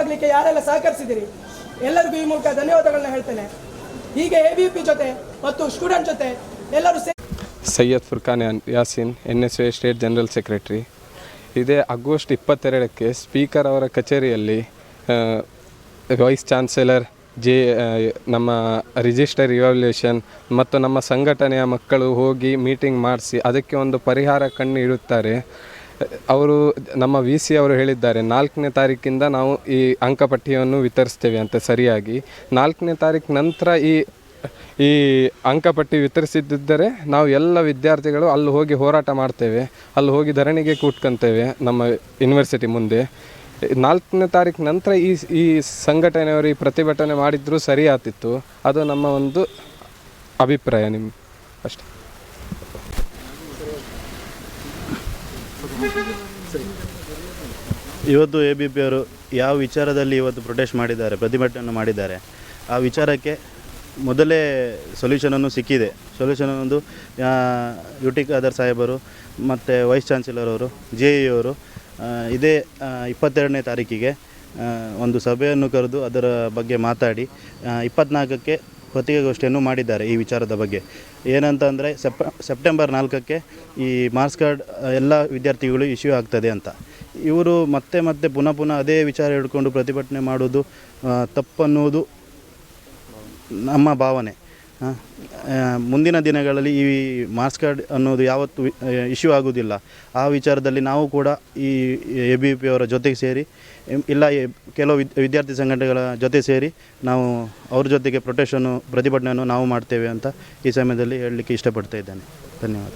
ಆಗಲಿಕ್ಕೆ ಯಾರೆಲ್ಲ ಸಹಕರಿಸಿದಿರಿ? ಎಲ್ಲರಿಗೂ ಈ ಮೂಲಕ ಧನ್ಯವಾದಗಳನ್ನ ಹೇಳ್ತೇನೆ. ಹೀಗೆ ಎ ಬಿ ಪಿ ಜೊತೆ ಮತ್ತು ಸ್ಟೂಡೆಂಟ್ ಜೊತೆ ಎಲ್ಲರೂ ಸೇ Syed Furqan Yasin N S A state general secretary ಇದೇ ಆಗಸ್ಟ್ ಇಪ್ಪತ್ತೆರಡಕ್ಕೆ ಸ್ಪೀಕರ್ ಅವರ ಕಚೇರಿಯಲ್ಲಿ ವೈಸ್ ಚಾನ್ಸಲರ್ ಜೆ ನಮ್ಮ ರಿಜಿಸ್ಟರ್ ಇವಾಲ್ಯೂಷನ್ ಮತ್ತು ನಮ್ಮ ಸಂಘಟನೆಯ ಮಕ್ಕಳು ಹೋಗಿ ಮೀಟಿಂಗ್ ಮಾಡಿಸಿ, ಅದಕ್ಕೆ ಒಂದು ಪರಿಹಾರ ಕಣ್ಣು ಇಡುತ್ತಾರೆ. ಅವರು, ನಮ್ಮ ವಿ ಸಿ ಅವರು ಹೇಳಿದ್ದಾರೆ, ನಾಲ್ಕನೇ ತಾರೀಕಿಂದ ನಾವು ಈ ಅಂಕಪಟ್ಟಿಯನ್ನು ವಿತರಿಸ್ತೇವೆ ಅಂತ ಸರಿಯಾಗಿ. ನಾಲ್ಕನೇ ತಾರೀಕು ನಂತರ ಈ ಈ ಅಂಕಪಟ್ಟಿ ವಿತರಿಸಿದ್ದರೆ ನಾವು ಎಲ್ಲ ವಿದ್ಯಾರ್ಥಿಗಳು ಅಲ್ಲಿ ಹೋಗಿ ಹೋರಾಟ ಮಾಡ್ತೇವೆ. ಅಲ್ಲಿ ಹೋಗಿ ಧರಣಿಗೆ ಕೂತ್ಕೊಂತೇವೆ ನಮ್ಮ ಯೂನಿವರ್ಸಿಟಿ ಮುಂದೆ. ನಾಲ್ಕನೇ ತಾರೀಕು ನಂತರ ಈ ಈ ಸಂಘಟನೆಯವರು ಈ ಪ್ರತಿಭಟನೆ ಮಾಡಿದ್ರೂ ಸರಿ ಆತಿತ್ತು ಅದು ನಮ್ಮ ಒಂದು ಅಭಿಪ್ರಾಯ ನಿಮ್ಮ ಅಷ್ಟೇ. ಇವತ್ತು ಎ ಬಿ ಪಿ ಅವರು ಯಾವ ವಿಚಾರದಲ್ಲಿ ಇವತ್ತು ಪ್ರೊಟೆಸ್ಟ್ ಮಾಡಿದ್ದಾರೆ ಪ್ರತಿಭಟನೆ ಮಾಡಿದ್ದಾರೆ ಆ ವಿಚಾರಕ್ಕೆ ಮೊದಲೇ ಸೊಲ್ಯೂಷನನ್ನು ಸಿಕ್ಕಿದೆ. ಸೊಲ್ಯೂಷನ್ ಒಂದು ಯು ಟಿ ಖಾದರ್ ಸಾಹೇಬರು ಮತ್ತು ವೈಸ್ ಚಾನ್ಸಲರ್ ಅವರು ಜೆ ಇ ಅವರು ಇದೇ ಇಪ್ಪತ್ತೆರಡನೇ ತಾರೀಕಿಗೆ ಒಂದು ಸಭೆಯನ್ನು ಕರೆದು ಅದರ ಬಗ್ಗೆ ಮಾತಾಡಿ ಆ, ಇಪ್ಪತ್ನಾಲ್ಕಕ್ಕೆ ಪತ್ರಿಕಾಗೋಷ್ಠಿಯನ್ನು ಮಾಡಿದ್ದಾರೆ ಈ ವಿಚಾರದ ಬಗ್ಗೆ. ಏನಂತ ಅಂದರೆ ಸೆಪ್ ಸೆಪ್ಟೆಂಬರ್ ನಾಲ್ಕಕ್ಕೆ ಈ ಮಾರ್ಕ್ಸ್ ಕಾರ್ಡ್, ಎಲ್ಲ ವಿದ್ಯಾರ್ಥಿಗಳು ಇಶ್ಯೂ ಆಗ್ತದೆ ಅಂತ. ಇವರು ಮತ್ತೆ ಮತ್ತೆ ಪುನಃ ಪುನಃ ಅದೇ ವಿಚಾರ ಹಿಡ್ಕೊಂಡು ಪ್ರತಿಭಟನೆ ಮಾಡೋದು ತಪ್ಪನ್ನುವುದು ನಮ್ಮ ಭಾವನೆ. ಮುಂದಿನ ದಿನಗಳಲ್ಲಿ ಈ ಮಾರ್ಕ್ಸ್ ಕಾರ್ಡ್ ಅನ್ನೋದು ಯಾವತ್ತು ಇಶ್ಯೂ ಆಗುವುದಿಲ್ಲ. ಆ ವಿಚಾರದಲ್ಲಿ ನಾವು ಕೂಡ ಈ ಎ ಬಿ ಪಿ ಅವರ ಜೊತೆಗೆ ಸೇರಿ ಇಲ್ಲ ಕೆಲವು ವಿದ್ಯಾರ್ಥಿ ಸಂಘಟನೆಗಳ ಜೊತೆ ಸೇರಿ ನಾವು ಅವ್ರ ಜೊತೆಗೆ ಪ್ರೊಟೆಕ್ಷನ್ನು, ಪ್ರತಿಭಟನೆಯನ್ನು ನಾವು ಮಾಡ್ತೇವೆ ಅಂತ ಈ ಸಮಯದಲ್ಲಿ ಹೇಳಲಿಕ್ಕೆ ಇಷ್ಟಪಡ್ತಾ ಇದ್ದೇನೆ. ಧನ್ಯವಾದ.